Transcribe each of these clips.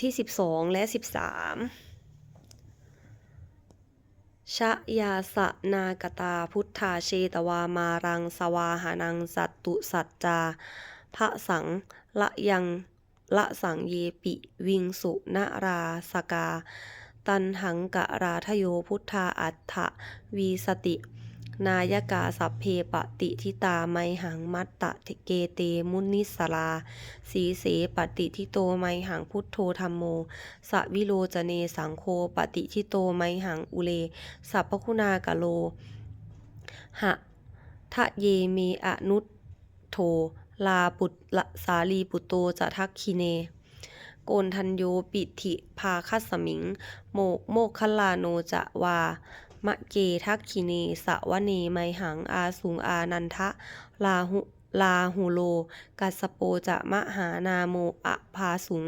ที่ 12 และ 13 ชะยาสะนากตาพุทธาเชตวามารังสวาหานังสัตตุสัจจาพระสังละยังละสังเยปิ วิงสุนาราสกา ตันหังกะราทโยพุทธาอัฏฐวีสติ นายกาสัพเพปติทิตาไมหังมัตตะเกเตมุนิสลา สีเสปฏิทิโตไมหังพุทโธธรรมโมสะวิโลจเนสังโฆปฏิทิโตไมหังอุเล สัพพคุณากะโล หะทะเยเมอนุตโธลาปุตละสาลีปุตโตจะทักคิเน โกนทันโยปิถิ ภาคัสมิง โมกโมกคัลลาโนจะวา มะเกทักคิเนสวเนไมหังอาสุงอานันทะลาหุลาหูโล กัสโปจะมะหานาโมอะพาสุง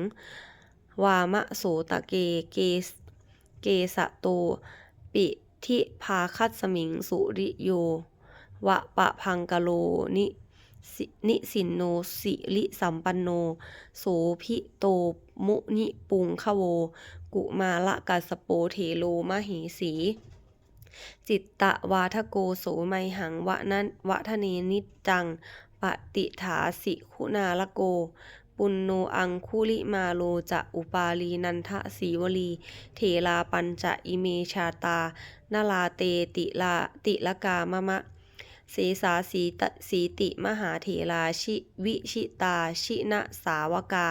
วามะโสตะเกเกเกสะโต ปิทิภาคัสสมิงสุริโยวะปะพังกะโลนิสินิสินโนสิริสัมปันโน โสพิโตมุนิปุงคโว กุมาละกัสสโปเทโลมหิสี จิตตะวาทโกโสไมหังวะนันวะทะเนนิจจัง ปฏิถาสิคุณาลโก ปุณโนอังคุลิมาโลจะอุปาลีนันทะสีวลีเถลาปัญจะอิเมชาตา นาลาเตติลาติละกามะมะเสสาสีตสีติมหาเถราชิวิชิตาชินะสาวกา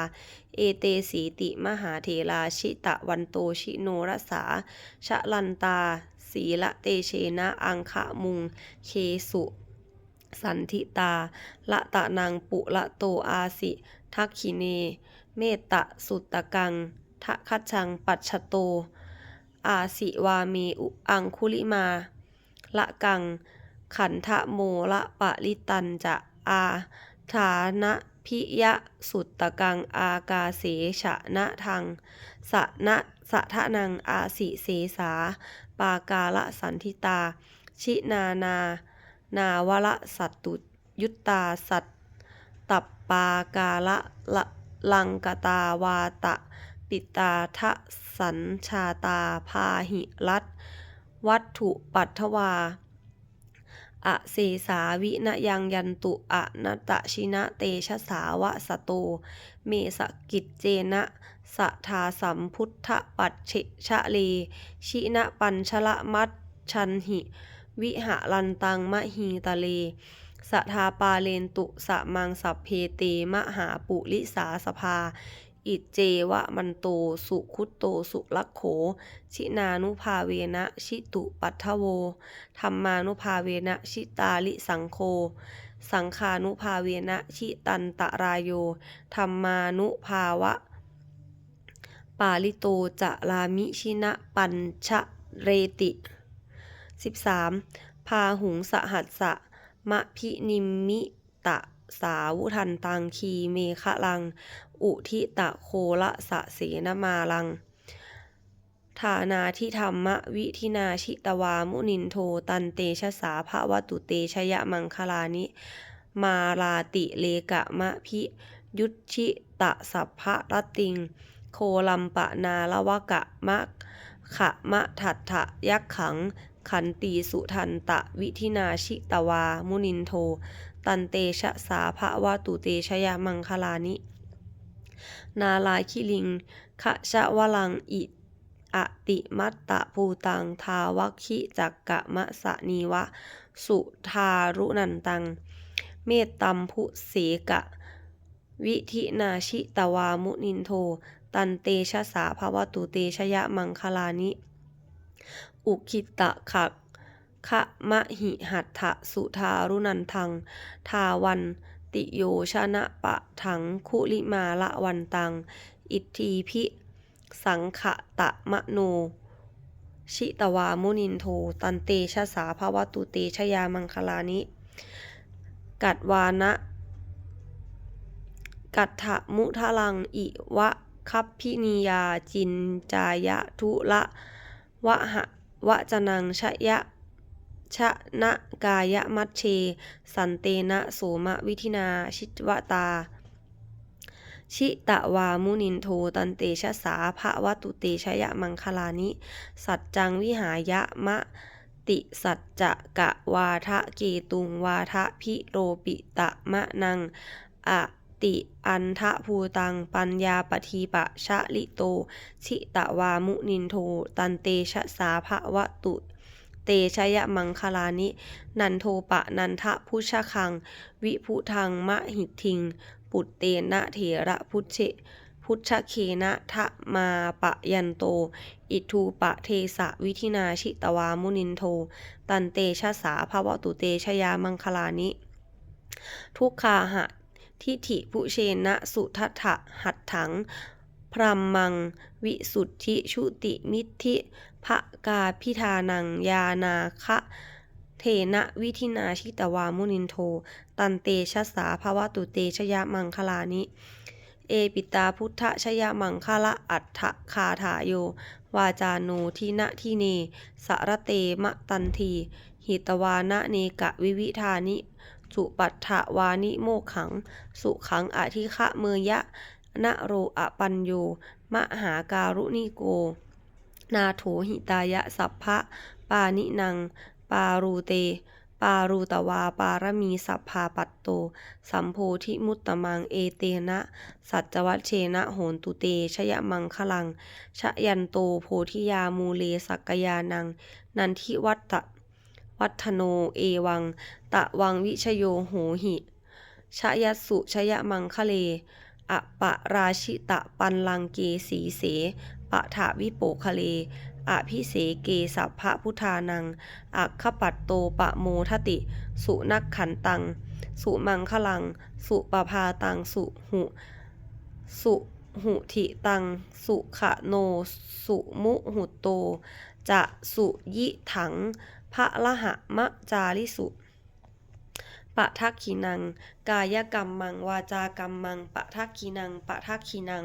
เอเตสีติมหาเถราชิตะวันโตชิโนรสาชะลันตา สีละเตเชนะอังคะมุงเคสุสันทิตา ละตะนังปุละโตอาสิ ทักขิเน เมตตะสุตตะกัง ทะคัจชังปัจฉโต อาสิวาเมอุอังคุลิมา ละกัง ขันทะโมละปะลิตันจะอาฐานะพิยะสุตตะกังอากาเสชะนะทังสะนะสะทะนังอาสิเสสา ปากาละสันทิตา ชินานานาวละสัตตุยุตตาสัตตัปปากาละละลังกตาวาตะ ปิตาทะสัญชาตาพาหิรัตวัตถุปัทวา อะเสสาวินยังยันตุอะนัตตชินะเตชะสาวะสโต เมสกิจเจนะสะทาสัมพุทธปัจเชชะเล ชินะปัญชละมัตชันหิ วิหะลันตังมะฮีตะเลสะทาปาเลนตุสะมังสัพเพเตมหาปุริสาสภา อิเจวะมันโต สุคุตโต สุลักโข ชินานุภาเวนะ ชิตุปัทโว ธรรมานุภาเวนะ ชิตาลิสังโฆสังคานุภาเวนะ ชิตันตรายโย ธรรมานุภาวะ ปาลิโตจะลามิชินะปัญชะเรติ 13. พาหุงสหัสสะ มะพินิมิตะสาวุทันตังคีเมคะลัง อุทิตะโคละสะเสนมาลัง ฐานาทิธรรมะวิธินาชิตวามุนินโทตันเตชะสาภวตุเตชยมังคลานิ มาลาติเลกะมะพิยุทธิตะสัพพะรติง โคลัมปะนาละวะกะมะขะมะถัตถะยักขัง ขันตีสุทันตะวิธินาชิตวามุนินโท ตันเตชะสาภวตุเตชยมังคลานิ นาลายคิลิงขะชะวลังอิอติมัตตะภูตัง ทาวคิจักกะมะสะนีวะ สุทารุนันตัง เมตตัมพุเสกะ วิธินาชิตวามุนินโท ตันเตชะสาภวตุเตชยะมังคลานิ อุคิตะขะคะมะหิหัตถะสุทารุนันทัง ทาวัน ติโยชนะปะถังคุลิมาละวันตัง อิทธีพิ สังขะตะมะโน ชิตวามุนินโท ตันเตชะสาภวตุเตชยามังคลานิ กัดวานะ กัตถะมุทะลังอิวะคัพพินียาจินจายะทุละวะหะวะจนังชะยะ ชะนะกายะมัชเช สันเตนะโสมะวิธินาชิวตา ชิตะวามุนินโทตันเตชะสาภะวะตุเตชะยะมังคลานิ สัจจังวิหายะมะติสัจจะกะวาทะเกตุงวาทะพิโรปิตะมะนังอะติอันทะภูตัง ปัญญาปทีปะชะลิโต ชิตะวามุนินโท ตันเตชะสาภะวะตุ เตชะยะมังคลานิ นันโทปะนันทะพุชคัง วิพุทังมะหิทิง ปุตเตนะเถระพุชเชพุชเคนะทะมาปะยันโต อิทูปะเทสะวิธินาชิตวามุนินโท ตันเตชะสาภวตุเตชยามังคลานิ ทุกขาหะทิฏฐิพุเชนะสุทัฏฐะหัตถัง พรัมมัง วิสุทธิชุติมิทธิภกาพิธานัง ยานาคะเทนะวิธินาชิตวามุนินโท ตันเตชะสาภวตุเตชยมังคลานิ เอปิตาพุทธชยมังคละอัฏฐคาถาโย วาจาโนทินะทิเน สารเตมะตันที หิตวานะเนกะวิวิธานิ สุปัฏฐวานิโมขัง สุขังอธิฆะเมยะ นะโรอะปัญโย มหาการุณิโก นาโถหิตายะสัพพะ ปานินัง ปารูเต ปารูตวาปารมีสัพพาปัตโต สัมโพธิมุตตมังเอเตนะ สัจวัชเชนะโหนตุเต ชยมังคลัง ชยันโตโพธิยามูเลสักกยานัง นันทิวัตตวัฒโนเอวัง ตะวังวิชโยโหหิชยัสสุชยมังคะเล อะปะราชิตะปันลังเกสีเสปะถาวิโปคะเลอภิเสเกสัพพะพุทธานัง อัคคปัตโตปะโมทติ สุนักขันตัง สุมังคลัง สุปภาตัง สุหุ สุหุทิตัง สุขะโน สุมุหุโต จะสุยิถังพระละหะมะจาริสุ ปะทักขินัง กายกรรมมัง วาจากรรมมัง ปะทักขินัง ปะทักขินัง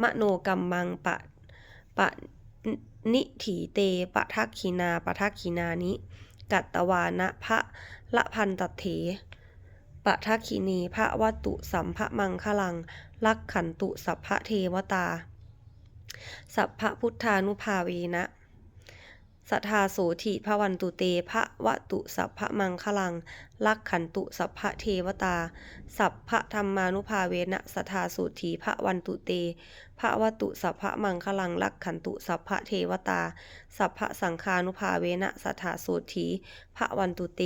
มโนกรรมมัง ปะ ปะนิถีเต ปะทักขินา ปะทักขินานิ กัตตวานะพระละพันตเถ ปะทักขินีพระวัตุสัมภมังคลัง ลักขันตุสัพพะเทวตา สัพพะพุทธานุภาเวนะ สัทธาโสถิพระวันตุเตพระวตุสัพพะมังคลัง ลักขันตุสัพพะเทวตา สัพพะธรรมานุภาเวนะสัทธาโสถีพระวันตุเตพระวตุสัพพะมังคลัง ลักขันตุสัพพะเทวตา สัพพะสังฆานุภาเวนะสัทธาโสถีพระวันตุเต